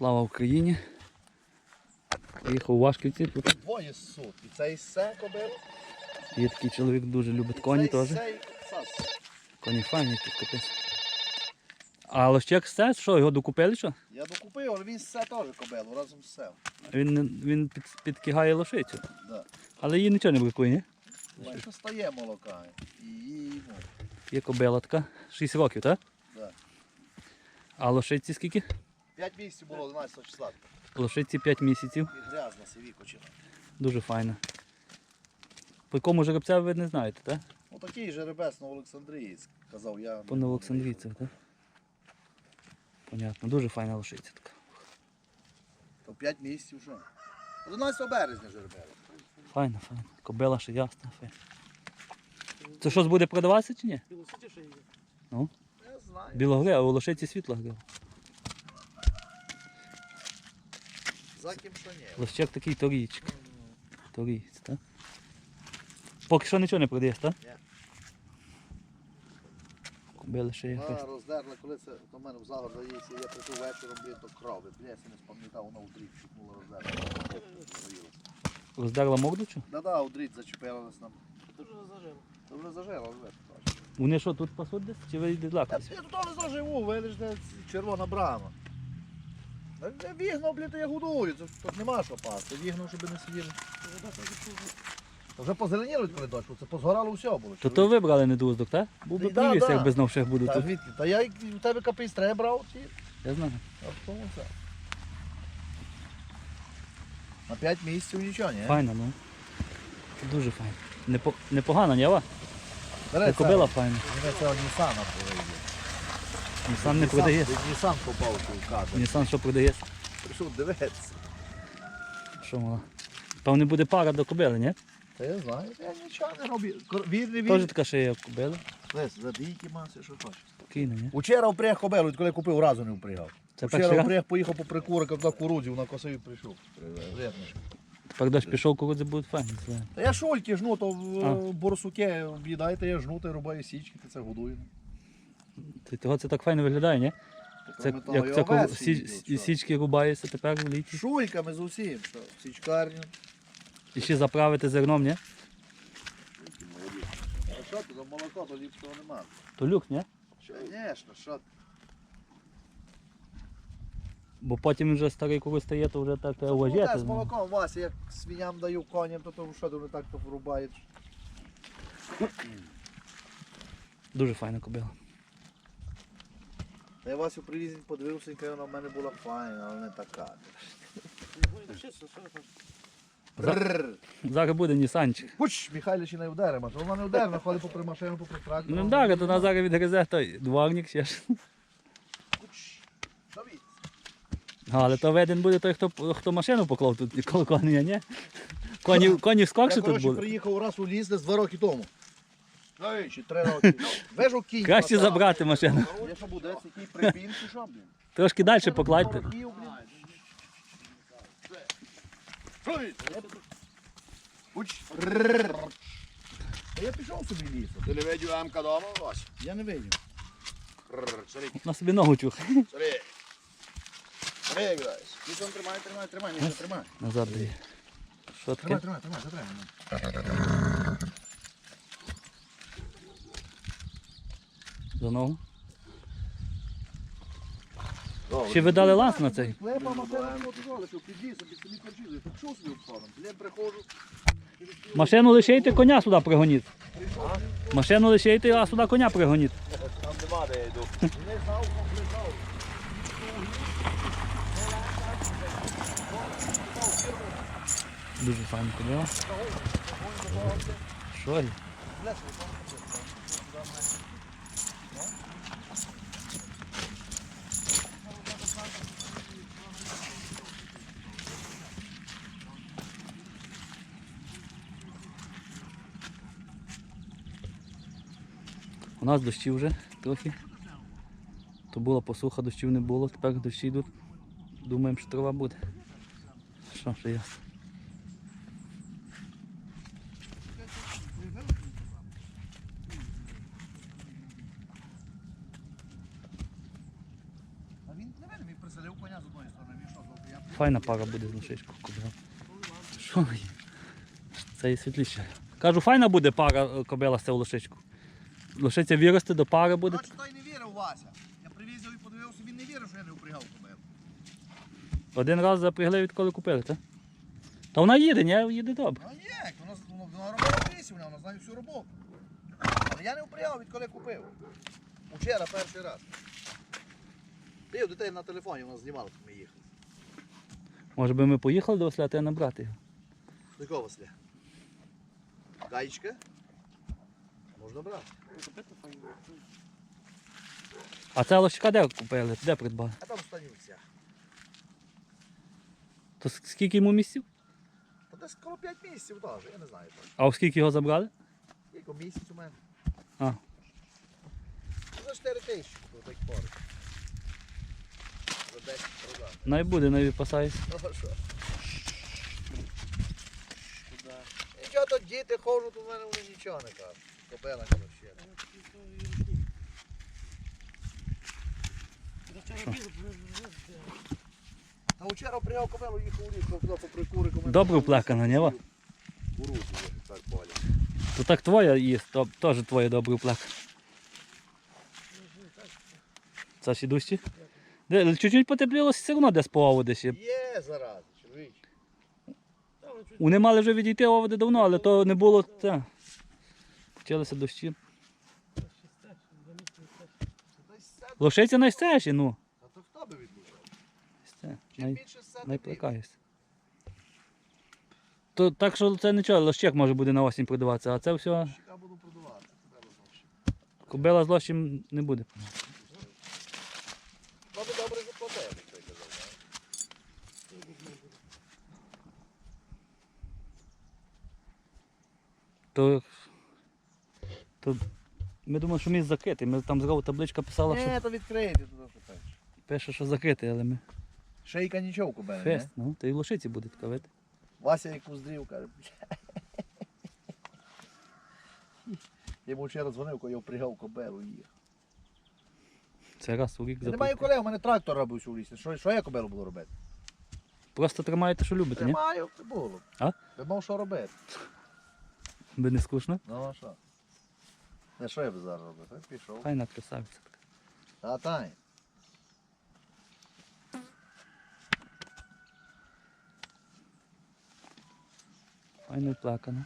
Слава Україні. Приїхав у Вашківці. Тут Двоє суд. І цей се кобив. є такий чоловік, дуже любить коні теж. сас. Коні файні тут капець. А лощек це, що, його докупили що? Я докупив, але він се теж кобилу разом з сем. Він, не- він під, підкигає лошицю. Да. Але їй нічого не бракує, ні? Що стає молока. І ну, Є кобила така. 6 років, так? да. А лошиці скільки? 5 місяців було 11 числа. Лошиці 5 місяців. І грязна сивікочина. Дуже файно. По якому жеребця ви не знаєте, так? Ну такий жеребець Новоолександрієць, казав я. По Новоолександрійцях, так? Понятно, дуже файна лошиця така. То 5 місяців вже. 11 березня жеребець. Файна, файна. Кобила ще ясна, файна. Це щось буде продаватися чи ні? Ну, Я знаю. білогре, а у лошиці світла грива. За ким що ні. Лощек такий торічка. Торієць, так? Поки що нічого не продаєш, так? Ні. Кобила ще є Вона роздерла, коли це до мене в загор заїсться, я прийшов вечором, блін, то крови. Блін, я не спам'ятав, вона у дріт чіпнула роздерла. Роздерла морду чи? Да-да, у дріт зачепила нас нам. То вже зажила, вже. Вони що, тут пасуть десь? Чи ви йдете Я, лакатися? я тут не заживу, видиш, де червона брама. Я блін, то я годую, це ж тут нема що пасти. Вігнав, щоб не сиділи. Та Вже позеленіло, коли дощ, це позгорало все було. То то вибрали недоуздок, так? Був би Да, привіз, да. якби знов ще буду Та, тут. звідки? Та я й- у тебе капець треба брав, ті. Я знаю. А в тому це. На 5 місяців нічого, ні? Файна, ну. Дуже файна. Непо- Непогана, ні, Ава? Це. Кобила файна. Мене це Нісана продає. Нісан не продає. Нісан попав, що каже. Нісан що продає? Прийшов дивитися. Що мала? Певне буде пара до кобили, ні? Та я знаю, я нічого не роблю. Не Теж він. така шия як кобила. Лес, забійки маси, що хочеш. Спокійно, ні? Учора впряг кобелу, коли купив, разу не впрягав. Це перший Вчора раз? впряг поїхав по прикурок, на кукурудзі, на косові прийшов. Репнеш. Тепер дощ пішов, кукурудзи будуть файні. це. Та я шульки жну, то в А. е, борсуке об'їдайте, я жну, та рубаю січки, ти це годую. Того це так файно виглядає, ні? Це, Кроме того, як і це овець сі, їдуть, сі- що. січки рубаються тепер в літі. Шульками з усім, що в січкарню. І ще заправити зерном, ні? А що ти, за молоко, то ліпшого нема. То люк, ні? Звісно, що ти. Бо потім вже старий курус стає, то вже так треба Ну, те з молоком, Вася, як свиням даю коням, то, то що ти так то врубаєш. Дуже файна кобила. Та я Васю привіз, він подивився, каже, вона в мене була файна, але не така. Бррр. Зараз буде Нісанчик. Хуч, Михайло ще не вдаримо, вона не вдарена, ходить попри машину, попри трактор. Ну так, то нас зараз відгризе той дворник ще ж. А, Але то виден буде той, хто, хто машину поклав тут коло коня, ні? Коні, коні скорше Я, тут коротше, були. приїхав раз у ліс десь два роки тому. Чи три роки. Вежу кінь. Краще забрати машину. Я що буде, який припін, чи що, блін? Трошки далі покладьте. Років, блін. Хуч. Та я пішов собі лісом. Ти не видів Емка дома, Вась? Я не. Рррр, Смотри, На собі ногу смотри. Смотри, як граєш. Лісом тримай, тримай, тримай, Міша, тримай. Назад дає. Що Тримай, тримай, тримай, затримай. За ногу. Ще ви дали лас на цей. Клепа машина не мотивувала, що під лісом, під самі корчили. Так що собі впадом? Блін, приходжу. Машину лишайте, коня сюди пригоніть. Машину лишайте, а сюди коня пригоніть. Там нема, де я йду. Не знав, не знав. Дуже файно кобила. Що У нас дощі вже трохи. То була посуха, дощів не було, тепер дощі йдуть. Думаємо, що трава буде. Що що, я Файна пара буде з лошичку кобила. Що є? Це і світліше. Кажу, файна буде пара кобила з цього лошичку. Лошиця виросте до пари буде. Бачу, той не вірив Вася. Я привіз його і подивився, він не вірив, що я не впрягав кобилу. Один раз запрягли, відколи купили, так? Та вона їде, ні? Їде добре. Ну як, вона, вона, вона робила вісім, вона знає всю роботу. Але я не впрягав, відколи купив. Учора перший раз. Бив дітей на телефоні, вона знімала, як ми їхали. Може би ми поїхали до Василя, а набрати його. До якого Василя? Гаєчка? Можна брати. А це лошика де купили? Де придбали? А там станються. То скільки йому місяців? Та десь коло 5 місяців теж, я не знаю. так. А у скільки його забрали? Кілько місяць у мене. А. Ну, За 4 тисячі до тих пор. За 10 продав. Най буде, най випасається. Ну а що? Нічого то діти ходжуть, у мене вони нічого не кажуть. Кобела не ще. Та вчора прийняв кобелу, їхав у ліс, туди по прикурику. Добре вплекана, ні? ва? Кукурудзу, так поля. То так твоя є, то теж твоя добре вплека. Це ж ідущі? Де, чуть-чуть потепліло, все одно десь по оводи ще. Є зараз, чоловіч. Вони мали вже відійти оводи давно, але то не було. Та. Почалися дощі. Лошиця найстежі, ну. А то хто би найплекаєшся. То, так що це нічого, лощек може буде на осінь продаватися, а це все кобила з лощем не буде. Ну, добре заплатив, як той казав. То, то ми думали, що міст закритий. Ми там зразу табличка писала, що Ні, то відкрийте туди, що пише, що закритий, але ми. Шейка нічого кубе. Фест, ну, то і в лошиці буде така вид. Вася як уздрів, каже. Йому вчора дзвонив, коли я впрягав кобелу і їхав. Це раз у рік Я не маю колеги, у мене трактор робив у лісі. Що, що я кобелу буду робити? Просто тримаєте, що любите, ні? Тримаю, це було. А? Я мав що робити. Би не скучно. Ну а що? Не що я б зараз робив? Я пішов. Файна красавиця така. А тай. Файно плакана.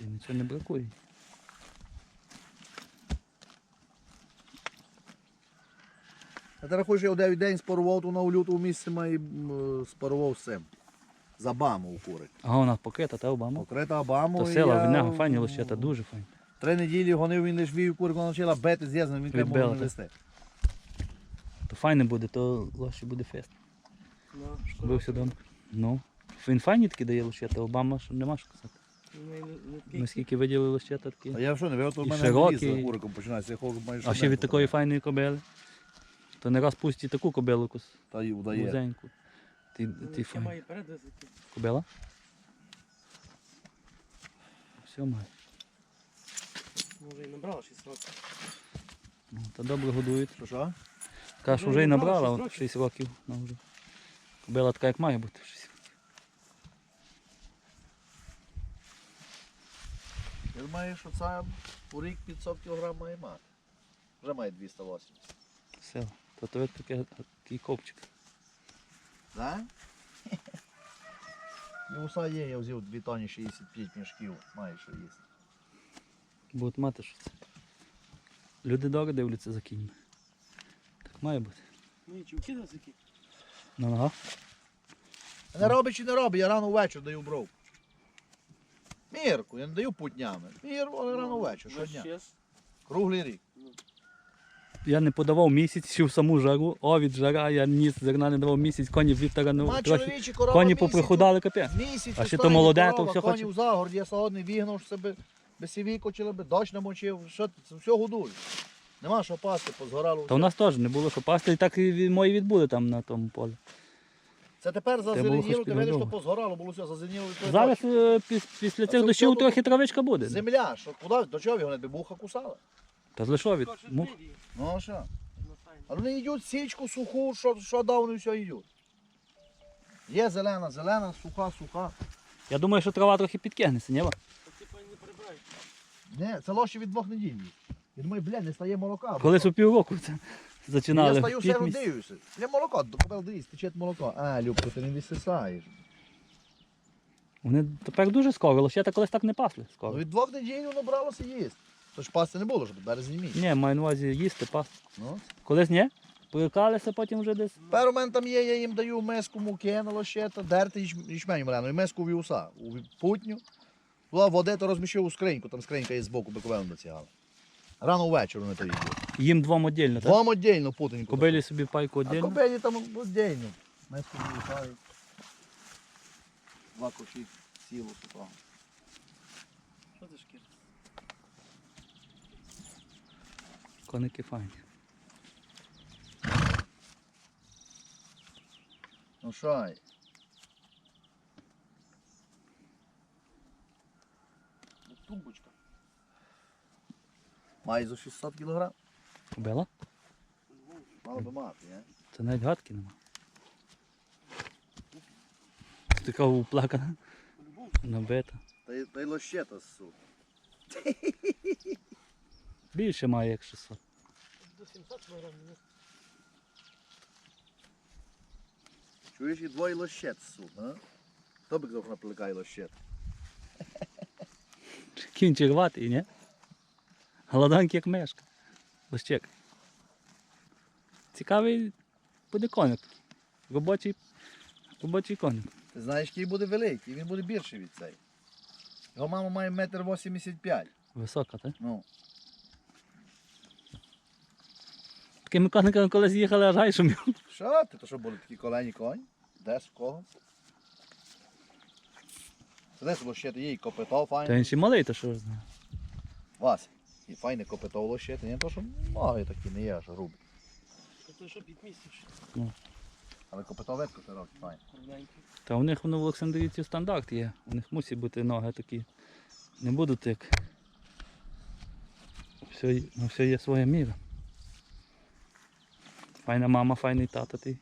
І нічого не бракує. А ти рахуєш, я в 9 день спарував, то на у лютому місці має м, спарував з цим. За баму у курик. А вона покрита, та Обама. Покрита баму. То і сила, я в нього файні лощета, дуже файні. Три неділі гонив, він лиш вів курик, вона почала бити з язном, він тебе може не вести. То файне буде, то лощі буде фест. Бився дома. Ну. Він файні такі дає лощета, Обама що нема що казати. Ми скільки виділи лощета такі. А я що не вив, то в мене ліс за куриком починається, я ходжу майже А ще від такої файної кобили. То не раз пусті таку кобилу Та й удає. Ти, ти файна. має передати. Кобила? Все має. Може і набрала 6 років. Ну, та добре годують. Що? Каже, вже і набрала набрала от 6 років. Ну, вже. Кобила така, як має бути. 6 років. Він має, що це у рік 500 кг має мати. Вже має 280. Все. То то таке, такий копчик. Да? І уса є, я взяв 2 тоні 65 мішків, має що їсти. Будуть мати що це. Люди добре дивляться за кіньми. Так має бути. Ну і чи вкидав такі? На ногах. Не робить чи не робить, я рано ввечері даю бровку. Мірку, я не даю путнями. Мір, але рано ввечері, щодня. Круглий рік. Я не подавав місяць, ще в саму жару. О, від жара, я ніс зерна не давав місяць, коні вітера не Ма трохи. чоловічі корова Коні місяць, поприходали капець. Місяць, А ще то молоде, то все коні хоче. в загорді, я сьогодні вігнав себе, без сівікочили би, дощ намочив, що все годує. Нема що пасти, позгорало. Та у нас теж не було що пасти, і так і мої відбули там на тому полі. Це тепер зазеленіло, ти видиш, що позгорало, було все зазеленіло. і Зараз дощ. е, піс- після цих це дощів трохи травичка буде. Земля, що куди, до чого його не би муха кусала? Та з лишові. Мух. Ну а що? А вони йдуть січку суху, що, що дав, вони все йдуть. Є зелена, зелена, суха, суха. Я думаю, що трава трохи підкигнеться, ні? Ва? Не. Ні, це лоші від двох неділь. Я думаю, блядь, не стає молока. Колись у півроку це я стаю все місяців. дивлюся. Я молоко, купив дивись, тече молоко. А, Любко, ти не висисаєш. Вони тепер дуже скоро, лощета колись так не пасли Ну, від двох неділь воно бралося їсти. Тож пасти не було, щоб березні місяць. Ні, маю на увазі їсти, пасти. Ну. Колись ні? Привикалися потім вже десь. Тепер у мене там є, я їм даю миску муки на лощета, дерти ячменю маляну, і миску вівса, у путню. Була води, то розміщив у скриньку, там скринька є збоку, биковину доцягали. Рано ввечері вони то їдуть. Їм двом віддільно, так? Двом віддільно путеньку. Кобилі собі пайку А кобилі там віддільно. Миску вівса. Два коші сілу сухого. Що ти шкір? Коники файні. Ну шай. Тумбочка. Має за 600 кг. Кобила? Мало би мати, не? Це навіть гадки нема. Така уплакана, набита. Та й, та й лощета сука. Більше має як 600. До 700 кг. ні? Чуєш і двоє лощет сука, а? Хто би казав, напликає лощет? Кінь черватий, ні? Голоданки як мешка. Лощек. Цікавий буде коник. Робочий, робочий коник. Ти знаєш, який буде великий, він буде більший від цей. Його мама має метр 85. Висока, так? Ну, Такими кониками колись їхали, аж гай шумів. що ти, то що були такі колені конь? Де з кого? Це десь лощети є і копито Та файне. він ще малий, то що ж знає. Вася, і файне копито лощети, не то, що ноги такі не є аж грубі. Та то що підмістиш? Але копито ветко широке, файне. Та у них воно в Олександрійці стандарт є. У них мусять бути ноги такі. Не будуть як. Все, на все є своя міра. Файна мама, файний тато ти.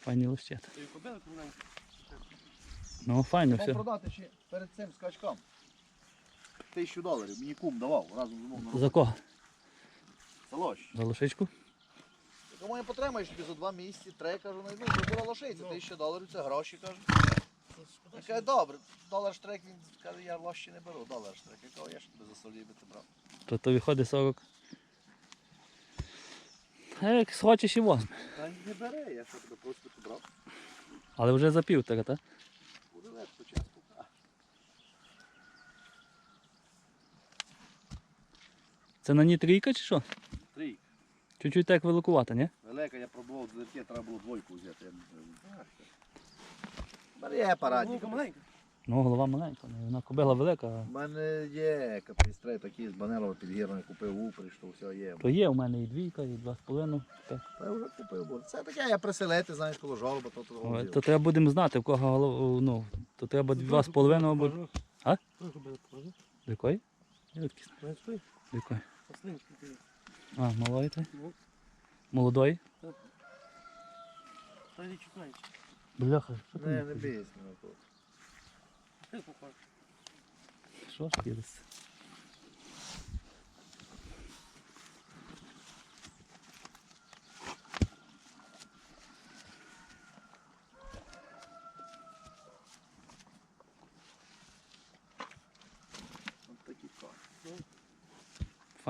Файні кобили. Ну, файно все. продати ще перед цим скачком. Тисячу доларів, мені кум давав, разом з мною. За кого? Це лощ. За лошичку? Кому я потримаєш тобі за два місяці, три, кажу, ну, це була лошиця, тисяча доларів, це гроші, кажу. Я кажу, добре, долар штрек, він каже, я лощі не беру, долар штрек. Я кажу, я ж тебе за солі би ти брав. То то виходить 40. А як схочеш і возьме. Та не бери, я що тебе просто побрав. Але вже за півтора, так? Буде легко, чесно. Це на ній трійка чи що? Трійка. Чуть-чуть так великувата, ні? Велика, я пробував дверки, треба було двойку взяти. Я не знаю. Бери апаратник. Маленька. Ну, голова маленька, ну, вона кобила велика. У мене є капістрей такі з Банелова підгірної купив упрі, що все є. То є у мене і двійка, і два з половиною. Та я вже купив, бо це таке, я приселити, знаєш, коло жолоба, то то О. То треба будемо знати, в кого голова, ну, то треба два з половиною або. А? До якої? До якої? А, малої той? Ну, Молодої? Бляха, що Не, не там? бійся мене тут. Що ж такі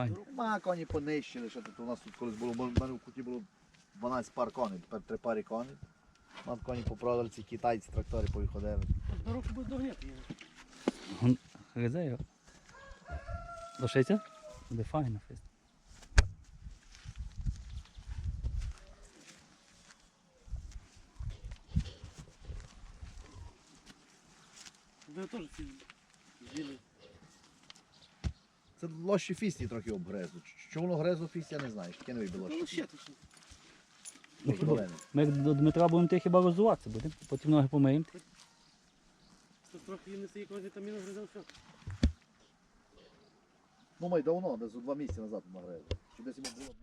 коні. Ма коні понищили, що тут у нас тут колись було, бо в мене в куті було 12 пар коней, тепер три пари коней. Мат коні попродали, ці китайці трактори поїходили. Дорогу буде її. Гризе його. Лошиця? Буде файно фест. Ви теж. З'їли. Це лощі фісті трохи обгрезли. Що воно грезло фісті, я не знаю. Таке не вибило. Ну, ще Ми як до Дмитра будемо ти хіба роздуватися будемо, потім ноги помиємо. Трохи їм не стає, коли там мінус гризав все. Ну, ми давно, десь два місяці назад йому було